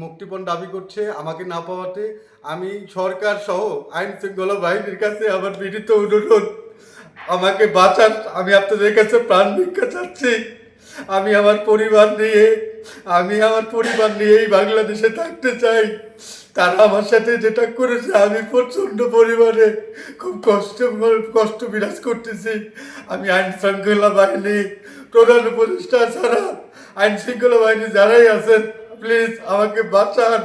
মুক্তিপণ দাবি করছে আমাকে না পাওয়াতে। আমি সরকার সহ আইন শৃঙ্খলা বাহিনীর কাছে আমার বিনীত অনুরোধ, আমাকে বাঁচান। আমি আপনাদের কাছে প্রাণ ভিক্ষা চাচ্ছি। আমি আমার পরিবার নিয়ে, আমি আমার পরিবার নিয়েই বাংলাদেশে থাকতে চাই। তারা আমার সাথে যেটা করেছে, আমি প্রচণ্ড পরিমাণে খুব কষ্ট কষ্ট বিরাজ করতেছি। আমি আইন শৃঙ্খলা বাহিনী প্রধান উপদেষ্টা ছাড়া আইন শৃঙ্খলা বাহিনী যারাই আছেন প্লিজ আমাকে বাঁচান।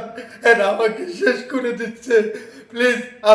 আমাকে শেষ করে দিচ্ছে।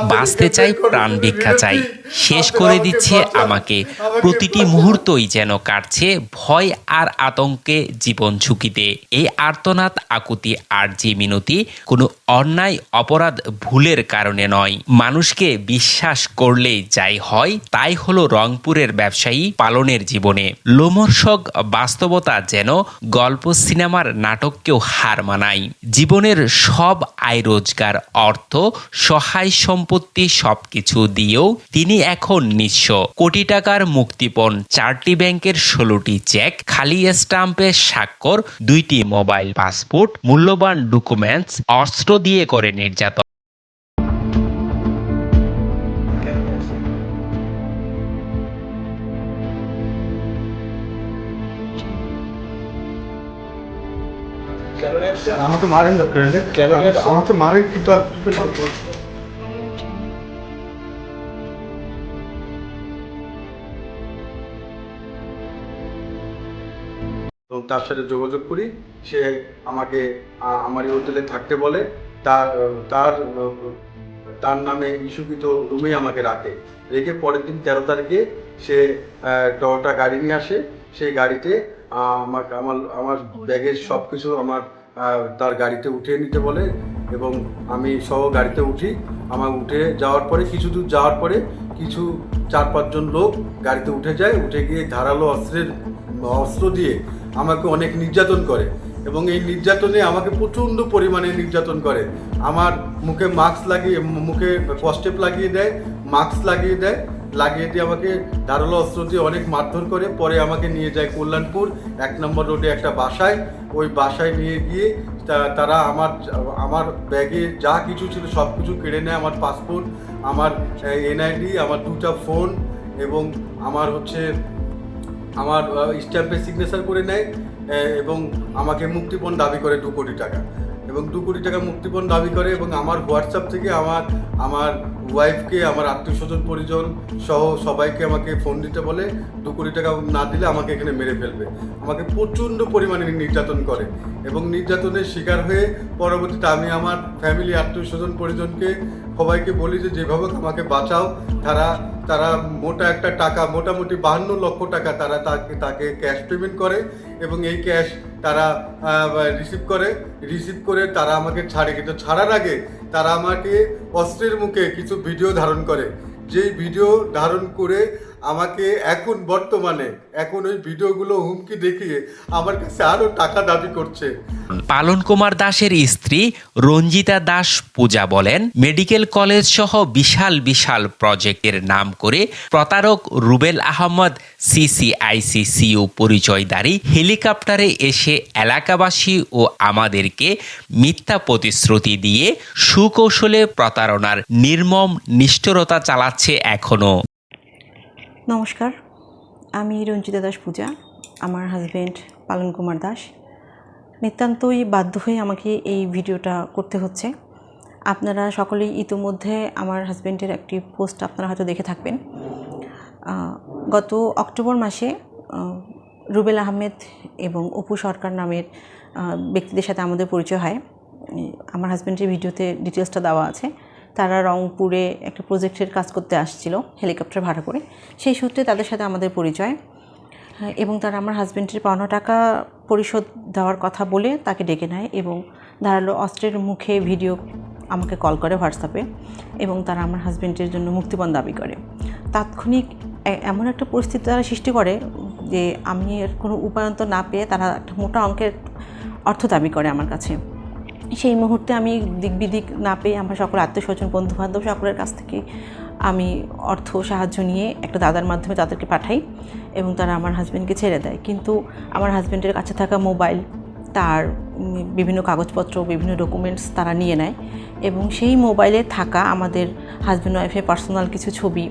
বাঁচতে চাই প্রাণ ভিক্ষা চাই। শেষ করে দিচ্ছে আমাকে। প্রতিটি মুহূর্তই যেন কাটছে ভয় আর আতঙ্কে জীবন ঝুঁকিতে। এই আর্তনাদ আকুতি আর যে মিনতি কোনো অন্যায় অপরাধ ভুলের কারণে নয়। মানুষকে বিশ্বাস করলেই যাই হয় তাই হলো রংপুরের ব্যবসায়ী পালনের জীবনে। লোমর্ষক বাস্তবতা যেন গল্প সিনেমার নাটককেও হার মানায়। জীবনের সব আয় রোজগার অর্থ সহায় সম্পত্তি সবকিছু দিয়েও তিনি এখন নিঃস্ব। কোটি টাকার মুক্তিপণ, চারটি ব্যাংকের ষোলোটি চেক, খালি স্টাম্পে স্বাক্ষর, দুইটি মোবাইল পাসপোর্ট, মূল্যবান ডকুমেন্টস, অস্ত্র দিয়ে করে নির্যাতন। আমাকে মারেন ডক্টর আমাকে মারেন কিন্তু এবং তার সাথে যোগাযোগ করি। সে আমাকে আমার এই হোটেলে থাকতে বলে। তার তার তার নামে ইস্যুকৃত রুমে আমাকে রাখে। রেখে পরের দিন তেরো তারিখে সে টয়োটা গাড়ি নিয়ে আসে। সেই গাড়িতে আমার আমার আমার ব্যাগের সব কিছু আমার তার গাড়িতে উঠিয়ে নিতে বলে এবং আমি সহ গাড়িতে উঠি। আমার উঠে যাওয়ার পরে, কিছু দূর যাওয়ার পরে, কিছু চার পাঁচজন লোক গাড়িতে উঠে যায়। উঠে গিয়ে ধারালো অস্ত্রের, অস্ত্র দিয়ে আমাকে অনেক নির্যাতন করে এবং এই নির্যাতনে আমাকে প্রচণ্ড পরিমাণে নির্যাতন করে। আমার মুখে মাস্ক লাগিয়ে, মুখে কস্টেপ লাগিয়ে দেয় মাস্ক লাগিয়ে দেয়, লাগিয়ে দিয়ে আমাকে ধারালো অস্ত্র দিয়ে অনেক মারধর করে, পরে আমাকে নিয়ে যায় কল্যাণপুর, এক নম্বর রোডে একটা বাসায়। ওই বাসায় নিয়ে গিয়ে তারা আমার আমার ব্যাগে যা কিছু ছিল সব কিছু কেড়ে নেয় আমার পাসপোর্ট আমার এনআইডি আমার দুটা ফোন এবং আমার হচ্ছে আমার স্ট্যাম্পে সিগনেচার করে নেয় এবং আমাকে মুক্তিপণ দাবি করে দু কোটি টাকা। এবং দু কোটি টাকা মুক্তিপণ দাবি করে, এবং আমার হোয়াটসঅ্যাপ থেকে আমার আমার ওয়াইফকে আমার আত্মীয় স্বজন পরিজন সহ সবাইকে আমাকে ফোন দিতে বলে, দু কোটি টাকা না দিলে আমাকে এখানে মেরে ফেলবে। আমাকে প্রচণ্ড পরিমাণে নির্যাতন করে, এবং নির্যাতনের শিকার হয়ে পরবর্তীতে আমি আমার ফ্যামিলি আত্মীয় স্বজন পরিজনকে সবাইকে বলি যে, যেভাবে আমাকে বাঁচাও। তারা তারা মোটা একটা টাকা, মোটামুটি বাহান্ন লক্ষ টাকা তারা তাকে তাকে ক্যাশ পেমেন্ট করে এবং এই ক্যাশ তারা রিসিভ করে। রিসিভ করে তারা আমাকে ছাড়ে। কিন্তু ছাড়ার আগে তারা আমাকে অস্ত্রের মুখে কিছু ভিডিও ধারণ করে। যেই ভিডিও ধারণ করে আমাকে এখন বর্তমানে, এখন ওই ভিডিওগুলো হুমকি দেখিয়ে আমার কাছে আরও টাকা দাবি করছে। পালন কুমার দাসের স্ত্রী রঞ্জিতা দাস পূজা বলেন, মেডিকেল কলেজ সহ বিশাল বিশাল প্রজেক্টের নাম করে প্রতারক রুবেল আহমদ সিসিআইসিসিউ পরিচয়দারী, হেলিকপ্টারে এসে এলাকাবাসী ও আমাদেরকে মিথ্যা প্রতিশ্রুতি দিয়ে সুকৌশলে প্রতারণার নির্মম নিষ্ঠুরতা চালাচ্ছে এখনও নমস্কার। আমি রঞ্জিতা দাস পূজা, আমার হাজব্যান্ড পালন কুমার দাস। নিতান্তই বাধ্য হয়ে আমাকে এই ভিডিওটা করতে হচ্ছে। আপনারা সকলেই ইতিমধ্যে আমার হাজব্যান্ডের একটি পোস্ট আপনারা হয়তো দেখে থাকবেন। গত অক্টোবর মাসে রুবেল আহমেদ এবং অপু সরকার নামের ব্যক্তিদের সাথে আমাদের পরিচয় হয়। আমার হাজব্যান্ডের ভিডিওতে ডিটেলসটা দেওয়া আছে। তারা রংপুরে একটা প্রজেক্টের কাজ করতে আসছিল, হেলিকপ্টার ভাড়া করে। সেই সূত্রে তাদের সাথে আমাদের পরিচয় এবং তারা আমার হাজব্যান্ডের পাওনা টাকা পরিশোধ দেওয়ার কথা বলে তাকে ডেকে নেয় এবং ধারালো অস্ত্রের মুখে ভিডিও আমাকে কল করে হোয়াটসঅ্যাপে এবং তারা আমার হাজব্যান্ডের জন্য মুক্তিপণ দাবি করে। তাৎক্ষণিক এমন একটা পরিস্থিতি তারা সৃষ্টি করে যে আমি এর কোনো উপায়ন্ত না পেয়ে তারা একটা মোটা অঙ্কের অর্থ দাবি করে আমার কাছে। সেই মুহূর্তে আমি দিক বিদিক না পেয়ে আমার সকল আত্মীয় স্বজন বন্ধু বান্ধব সকলের কাছ থেকে আমি অর্থ সাহায্য নিয়ে একটা দাদার মাধ্যমে তাদেরকে পাঠাই এবং তারা আমার হাজব্যান্ডকে ছেড়ে দেয়। কিন্তু আমার হাজব্যান্ডের কাছে থাকা মোবাইল তার বিভিন্ন কাগজপত্র, বিভিন্ন ডকুমেন্টস তারা নিয়ে নেয় এবং সেই মোবাইলে থাকা আমাদের হাজব্যান্ড ওয়াইফের পার্সোনাল কিছু ছবি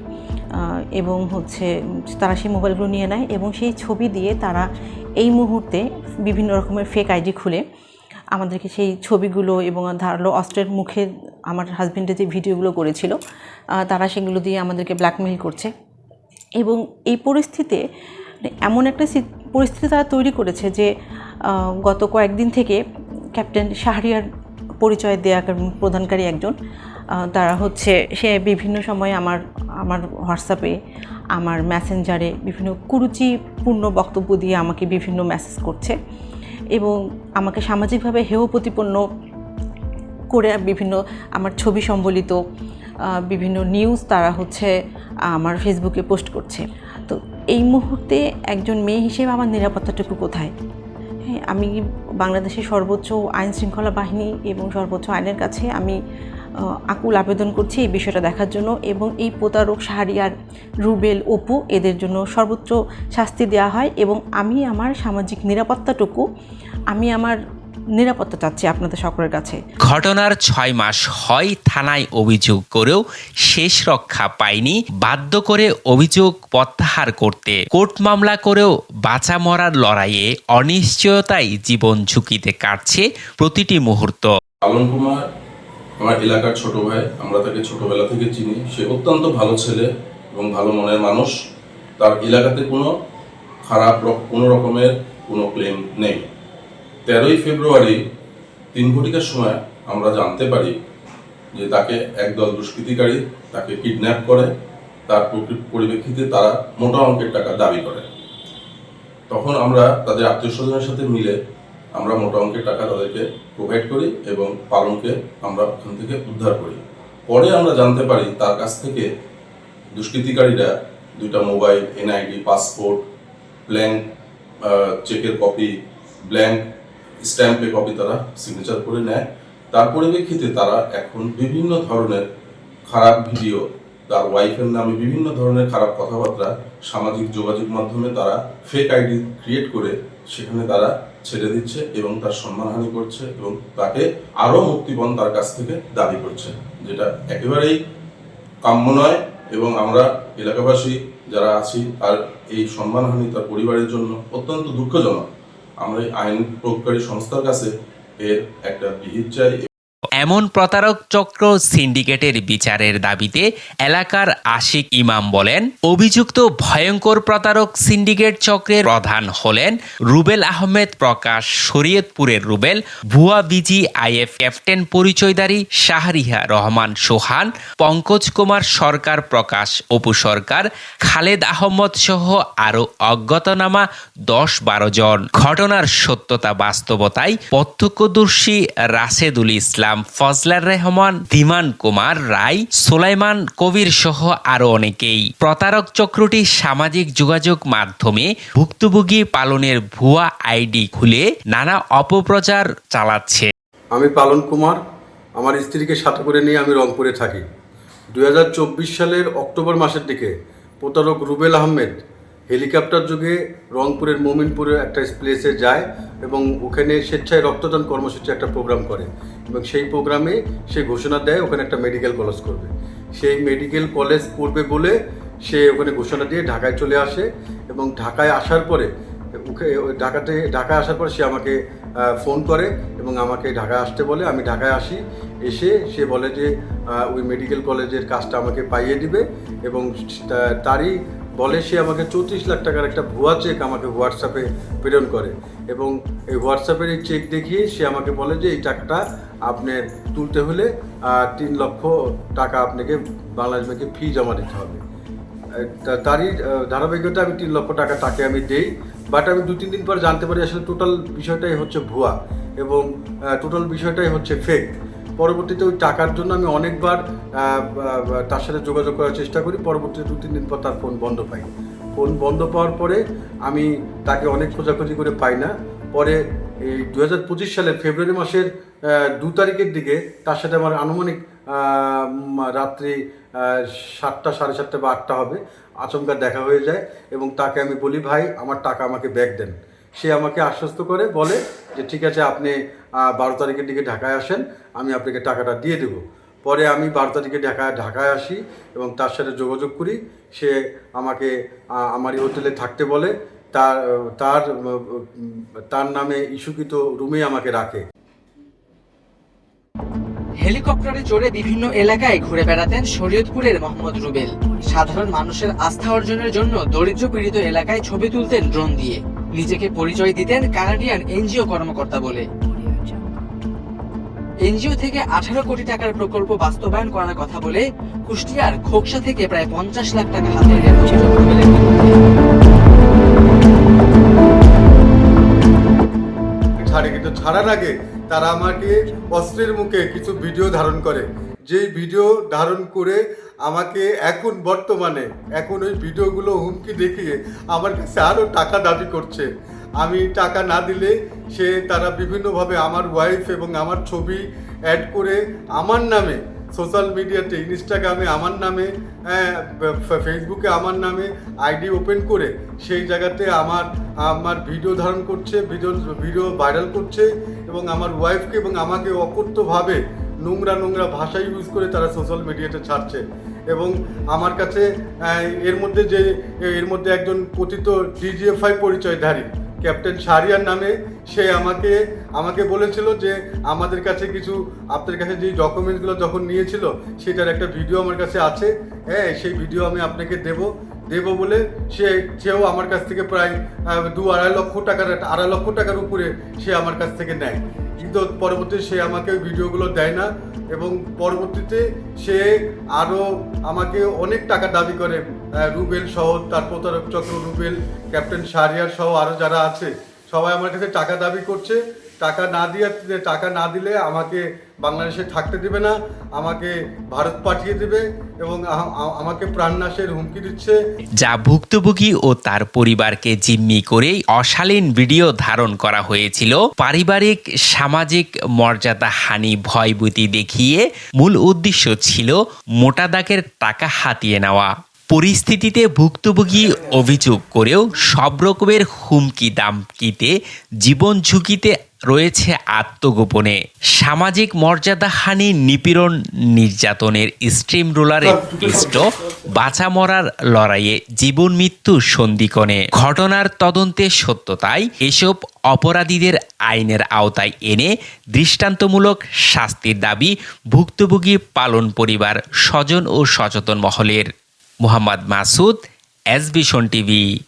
এবং হচ্ছে তারা সেই মোবাইলগুলো নিয়ে নেয় এবং সেই ছবি দিয়ে তারা এই মুহূর্তে বিভিন্ন রকমের ফেক আইডি খুলে আমাদেরকে সেই ছবিগুলো এবং ধারালো অস্ত্রের মুখে আমার হাজব্যান্ডের যে ভিডিওগুলো করেছিল তারা সেগুলো দিয়ে আমাদেরকে ব্ল্যাকমেইল করছে। এবং এই পরিস্থিতিতে মানে এমন একটা পরিস্থিতি তারা তৈরি করেছে যে গত কয়েকদিন থেকে ক্যাপ্টেন শাহরিয়ার পরিচয় দেয়া প্রদানকারী একজন তারা হচ্ছে, সে বিভিন্ন সময় আমার আমার হোয়াটসঅ্যাপে, আমার মেসেঞ্জারে বিভিন্ন কুরুচিপূর্ণ বক্তব্য দিয়ে আমাকে বিভিন্ন মেসেজ করছে। এবং আমাকে সামাজিকভাবে হেয় প্রতিপন্ন করে বিভিন্ন আমার ছবি সম্বলিত বিভিন্ন নিউজ তারা হচ্ছে আমার ফেসবুকে পোস্ট করছে। তো এই মুহূর্তে একজন মেয়ে হিসেবে আমার নিরাপত্তাটুকু কোথায়? হ্যাঁ আমি বাংলাদেশের সর্বোচ্চ আইন শৃঙ্খলা বাহিনী এবং সর্বোচ্চ আইনের কাছে আমি আকুল আবেদন করছি এই বিষয়টা দেখার জন্য এবং এই প্রতারক শাহরিয়ার রুবেল অপু এদের জন্য সর্বোচ্চ শাস্তি দেওয়া হয় এবং আমি আমার সামাজিক নিরাপত্তাটুকু আমি আমার নিরাপত্তা চাচ্ছি আপনাদের সকলের কাছে। ঘটনার ছয় মাস হয় থানায় অভিযোগ করেও শেষ রক্ষা পায়নি বাধ্য করে অভিযোগ প্রত্যাহার করতে কোর্ট মামলা করেও বাঁচা মরার লড়াইয়ে অনিশ্চয়তায় জীবন ঝুঁকিতে কাটছে প্রতিটি মুহূর্ত। পালন কুমার আমার এলাকার ছোট ভাই, আমরা তাকে ছোটবেলা থেকে চিনি। সে অত্যন্ত ভালো ছেলে এবং ভালো মনের মানুষ। তার এলাকাতে কোনো খারাপ কোনো রকমের কোনো ক্লেম নেই। তেরোই ফেব্রুয়ারি তিন ঘটিকার সময় আমরা জানতে পারি যে তাকে একদল দুষ্কৃতিকারী তাকে কিডন্যাপ করে। তার প্রকৃ- পরিপ্রেক্ষিতে তারা মোটা অঙ্কের টাকা দাবি করে। তখন আমরা তাদের আত্মীয় স্বজনের সাথে মিলে আমরা মোটা অঙ্কের টাকা তাদেরকে প্রোভাইড করি এবং পালনকে আমরা ওখান থেকে উদ্ধার করি। পরে আমরা জানতে পারি তার কাছ থেকে দুষ্কৃতিকারীরা দুইটা মোবাইল, এনআইডি, পাসপোর্ট ব্ল্যাঙ্ক চেকের কপি ব্ল্যাঙ্ক স্ট্যাম্পে কপি তারা সিগনেচার করে নেয়। তার পরিপ্রেক্ষিতে তারা এখন বিভিন্ন ধরনের খারাপ ভিডিও তার ওয়াইফের নামে বিভিন্ন ধরনের খারাপ কথাবার্তা সামাজিক যোগাযোগ মাধ্যমে তারা ফেক আইডি ক্রিয়েট করে সেখানে তারা ছেড়ে দিচ্ছে এবং তার সম্মানহানি করছে এবং তাকে আরও মুক্তিপণ তার কাছ থেকে দাবি করছে, যেটা একেবারেই কাম্য নয় এবং আমরা এলাকাবাসী যারা আছি, তার এই সম্মানহানি তার পরিবারের জন্য অত্যন্ত দুঃখজনক। আমরা এই আইন প্রয়োগকারী সংস্থার কাছে এর একটা বিহিত চাই এমন প্রতারক চক্র সিন্ডিকেটের বিচারের দাবিতে এলাকার আশিক ইমাম বলেন, অভিযুক্ত ভয়ঙ্কর প্রতারক সিন্ডিকেট চক্রের প্রধান হলেন রুবেল আহমেদ প্রকাশ, শরীয়তপুরের রুবেল, ভুয়া বিজি আইএফ ক্যাপ্টেন পরিচয়দারী শাহরিহা রহমান সোহান, পঙ্কজ কুমার সরকার প্রকাশ, অপু সরকার, খালেদ আহমদ সহ আরও অজ্ঞাতনামা দশ বারো জন। ঘটনার সত্যতা বাস্তবতায় প্রত্যক্ষদর্শী রাশেদুল ইসলাম ফজলার রহমান, দিমান কুমার রায়, সোলাইমান কবির সহ আরও অনেকেই। প্রতারক চক্রটি সামাজিক যোগাযোগ মাধ্যমে ভুক্তভোগী পালনের ভুয়া আইডি খুলে নানা অপপ্রচার চালাচ্ছে। আমি পালন কুমার, আমার স্ত্রীকে সাথে করে নিয়ে আমি রংপুরে থাকি। দুই হাজার চব্বিশ সালের অক্টোবর মাসের দিকে প্রতারক রুবেল আহমেদ হেলিকপ্টার যুগে রংপুরের মোমিনপুরে একটা প্লেসে যায় এবং ওখানে স্বেচ্ছায় রক্তদান কর্মসূচি একটা প্রোগ্রাম করে এবং সেই প্রোগ্রামে সে ঘোষণা দেয়, ওখানে একটা মেডিকেল কলেজ করবে। সেই মেডিকেল কলেজ করবে বলে সে ওখানে ঘোষণা দিয়ে ঢাকায় চলে আসে এবং ঢাকায় আসার পরে ঢাকাতে, ঢাকায় আসার পর সে আমাকে ফোন করে এবং আমাকে ঢাকায় আসতে বলে, আমি ঢাকায় আসি। এসে সে বলে যে ওই মেডিকেল কলেজের কাজটা আমাকে পাইয়ে দিবে এবং তারই বলে সে আমাকে চৌত্রিশ লাখ টাকার একটা ভুয়া চেক আমাকে হোয়াটসঅ্যাপে প্রেরণ করে এবং এই হোয়াটসঅ্যাপের এই চেক দেখিয়ে সে আমাকে বলে যে, এই টাকাটা আপনার তুলতে হলে তিন লক্ষ টাকা আপনাকে বাংলাদেশ ব্যাংকে ফি জমা দিতে হবে। তারই ধারাবাহিকতা আমি তিন লক্ষ টাকা তাকে আমি দেই। বাট আমি দু তিন দিন পর জানতে পারি আসলে টোটাল বিষয়টাই হচ্ছে ভুয়া এবং টোটাল বিষয়টাই হচ্ছে ফেক পরবর্তীতে ওই টাকার জন্য আমি অনেকবার তার সাথে যোগাযোগ করার চেষ্টা করি। পরবর্তীতে দু, তিন দিন পর তার ফোন বন্ধ পাই। ফোন বন্ধ পাওয়ার পরে আমি তাকে অনেক খোঁজাখুঁজি করে পাই না। পরে এই দু হাজার পঁচিশ সালের ফেব্রুয়ারি মাসের দু তারিখের দিকে তার সাথে আমার আনুমানিক রাত্রি সাতটা, সাড়ে সাতটা বা আটটা হবে। আচমকা দেখা হয়ে যায় এবং তাকে আমি বলি, ভাই, আমার টাকা আমাকে ব্যাক দেন। সে আমাকে আশ্বস্ত করে, বলে যে, ঠিক আছে, আপনি বারো তারিখের দিকে ঢাকায় আসেন, আমি আপনাকে টাকাটা দিয়ে দেবো। পরে আমি বারো তারিখে ঢাকায় ঢাকায় আসি এবং তার সাথে যোগাযোগ করি। সে আমাকে আমার এই হোটেলে থাকতে বলে। তার তার তার নামে ইস্যুকৃত রুমে আমাকে রাখে। হেলিকপ্টারে চড়ে বিভিন্ন এলাকায় ঘুরে বেড়াতেন শরীয়তপুরের মোহাম্মদ রুবেল। সাধারণ মানুষের আস্থা অর্জনের জন্য দরিদ্র পীড়িত এলাকায় ছবি তুলতেন ড্রোন দিয়ে। নিজেকে পরিচয় দিতেন কানাডিয়ান এনজিও কর্মকর্তা বলে এনজিও থেকে আঠারো কোটি টাকার প্রকল্প বাস্তবায়ন করার কথা বলে কুষ্টিয়ার খোকসা থেকে প্রায় পঞ্চাশ লাখ টাকা হাতে। ছাড়ে, কিন্তু ছাড়ার আগে তারা আমাকে অস্ত্রের মুখে কিছু ভিডিও ধারণ করে যেই ভিডিও ধারণ করে আমাকে এখন বর্তমানে এখন ওই ভিডিওগুলো হুমকি দেখিয়ে আমার কাছে আরও টাকা দাবি করছে। আমি টাকা না দিলে সে তারা বিভিন্নভাবে আমার ওয়াইফ এবং আমার ছবি অ্যাড করে আমার নামে সোশ্যাল মিডিয়াতে ইনস্টাগ্রামে আমার নামে হ্যাঁ, ফেসবুকে আমার নামে আইডি ওপেন করে সেই জায়গাতে আমার আমার ভিডিও ধারণ করছে ভিডিও ভিডিও ভাইরাল করছে এবং আমার ওয়াইফকে এবং আমাকে অকথ্যভাবে নোংরা নোংরা ভাষা ইউজ করে তারা সোশ্যাল মিডিয়াতে ছাড়ছে। এবং আমার কাছে এর মধ্যে যে, এর মধ্যে একজন কথিত ডিজিএফআই পরিচয়ধারী, ক্যাপ্টেন শাহরিয়ার নামে, সে আমাকে আমাকে বলেছিল যে আমাদের কাছে কিছু আপনার কাছে যে ডকুমেন্টসগুলো যখন নিয়েছিল, সেটার একটা ভিডিও আমার কাছে আছে। হ্যাঁ সেই ভিডিও আমি আপনাকে দেব। দেব বলে সে, সেও আমার কাছ থেকে প্রায় দু আড়াই লক্ষ টাকার, আড়াই লক্ষ টাকার উপরে সে আমার কাছ থেকে নেয়। কিন্তু পরবর্তীতে সে আমাকে ওই ভিডিওগুলো দেয় না এবং পরবর্তীতে সে আরও আমাকে অনেক টাকা দাবি করে রুবেল সহ, তার প্রতারক চক্র রুবেল, ক্যাপ্টেন শাহরিয়ার সহ আরও যারা আছে, সবাই আমার কাছে টাকা দাবি করছে। টাকা না দিয়ে, টাকা না দিলে আমাকে বাংলাদেশে থাকতে দেবে না, আমাকে ভারত পাঠিয়ে দেবে এবং আমাকে প্রাণনাশের হুমকি দিচ্ছে। যা ভুক্তভোগী ও তার পরিবারকে জিম্মি করেই অশালীন ভিডিও ধারণ করা হয়েছিল। পারিবারিক, সামাজিক মর্যাদা হানি ভয়ভীতি দেখিয়ে মূল উদ্দেশ্য ছিল মোটা দাগের টাকা হাতিয়ে নেওয়া। পরিস্থিতিতে ভুক্তভোগী অভিযোগ করেও সব রকমের হুমকি দামকিতে জীবন ঝুঁকিতে রয়েছে আত্মগোপনে। সামাজিক মর্যাদাহানি নিপীড়ন নির্যাতনের স্ট্রিম রোলারে পিষ্ট বাঁচা মরার লড়াইয়ে জীবন মৃত্যু সন্ধিকণে। ঘটনার তদন্তে সত্যতায় এসব অপরাধীদের আইনের আওতায় এনে দৃষ্টান্তমূলক শাস্তির দাবি ভুক্তভোগী পালন পরিবার স্বজন ও সচেতন মহলের। Mohammad Masud S vision TV.